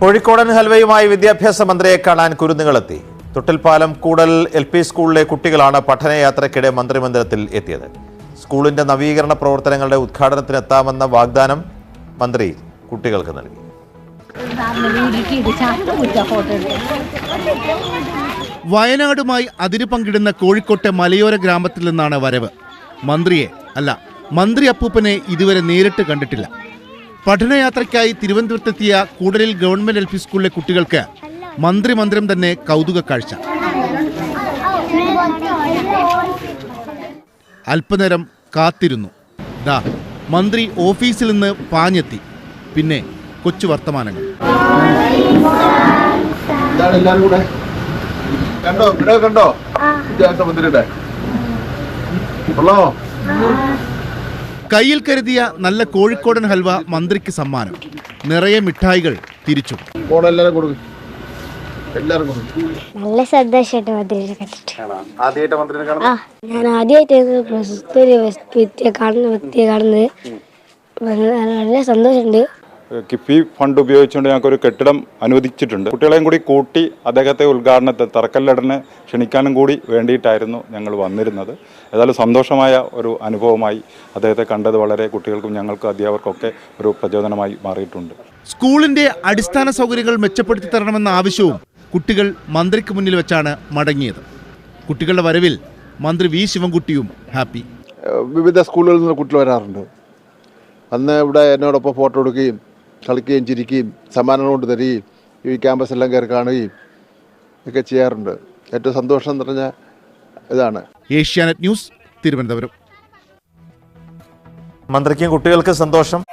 കോഴിക്കോടൻ ഹൽവയുമായി വിദ്യാഭ്യാസ മന്ത്രിയെ കാണാൻ കുരുന്നുകളെത്തി. തൊട്ടിൽപ്പാലം കൂടൽ എൽ പി സ്കൂളിലെ കുട്ടികളാണ് പഠനയാത്രയ്ക്കിടെ മന്ത്രിമന്ദിരത്തിൽ എത്തിയത്. സ്കൂളിന്റെ നവീകരണ പ്രവർത്തനങ്ങളുടെ ഉദ്ഘാടനത്തിനെത്താമെന്ന വാഗ്ദാനം മന്ത്രി കുട്ടികൾക്ക് നൽകി. വയനാടുമായി അതിര് പങ്കിടുന്ന കോഴിക്കോട്ടെ മലയോര ഗ്രാമത്തിൽ നിന്നാണ് വരവ്. മന്ത്രിയെ അല്ല മന്ത്രി അപ്പൂപ്പനെ ഇതുവരെ നേരിട്ട് കണ്ടിട്ടില്ല. പഠനയാത്രയ്ക്കായി തിരുവനന്തപുരത്തെത്തിയ കൂടലിൽ ഗവൺമെന്റ് എൽ പി സ്കൂളിലെ കുട്ടികൾക്ക് മന്ത്രി മന്ദിരം തന്നെ കൗതുക കാഴ്ച അല്പനേരം കാത്തിരുന്നു. ദാ മന്ത്രി ഓഫീസിൽ നിന്ന് പാഞ്ഞെത്തി. പിന്നെ കൊച്ചു വർത്തമാനങ്ങൾ. കണ്ടോ? കണ്ടോ? മന്ത്രിയുടെ കയ്യിൽ കരുതിയ നല്ല കോഴിക്കോടൻ ഹൽവ മന്ത്രിക്ക് സമ്മാനം. നിറയെ മിഠായികൾ തിരിച്ചു. നല്ല സന്തോഷമായിട്ട് മന്ത്രിയെ കണ്ടിട്ട്. ആ ഞാൻ ആദ്യമായിട്ട് പ്രശസ്ത ഒരു വ്യക്തിയെ കാണുന്ന വ്യക്തിയെ കാണുന്നത്. വളരെ വളരെ സന്തോഷമുണ്ട്. കിഫി ഫണ്ട് ഉപയോഗിച്ചുകൊണ്ട് ഞങ്ങൾക്ക് ഒരു കെട്ടിടം അനുവദിച്ചിട്ടുണ്ട്. കുട്ടികളെയും കൂടി കൂട്ടി അദ്ദേഹത്തെ ഉദ്ഘാടനത്തെ തറക്കല്ലിടന് ക്ഷണിക്കാനും കൂടി വേണ്ടിയിട്ടായിരുന്നു ഞങ്ങൾ വന്നിരുന്നത്. ഏതായാലും സന്തോഷമായ ഒരു അനുഭവമായി അദ്ദേഹത്തെ കണ്ടത് വളരെ കുട്ടികൾക്കും ഞങ്ങൾക്കും അധ്യാപകർക്കൊക്കെ ഒരു പ്രചോദനമായി മാറിയിട്ടുണ്ട്. സ്കൂളിന്റെ അടിസ്ഥാന സൗകര്യങ്ങൾ മെച്ചപ്പെടുത്തി തരണമെന്ന ആവശ്യവും കുട്ടികൾ മന്ത്രിക്ക് മുന്നിൽ വെച്ചാണ് മടങ്ങിയത്. കുട്ടികളുടെ വരവിൽ മന്ത്രി വി ശിവൻകുട്ടിയും ഹാപ്പി. വിവിധ സ്കൂളുകളിൽ നിന്ന് കുട്ടികൾ വരാറുണ്ട്. അന്ന് ഇവിടെ എന്നോടൊപ്പം ഫോട്ടോ എടുക്കുകയും കളിക്കുകയും ചിരിക്കുകയും സമ്മാനങ്ങൾ കൊണ്ട് തരികയും ഈ ക്യാമ്പസ് എല്ലാം കയറി കാണുകയും ഒക്കെ ചെയ്യാറുണ്ട്. ഏറ്റവും സന്തോഷം നിറഞ്ഞ ഇതാണ്. ഏഷ്യാനെറ്റ് ന്യൂസ് തിരുവനന്തപുരം. മന്ത്രിക്കും കുട്ടികൾക്ക് സന്തോഷം.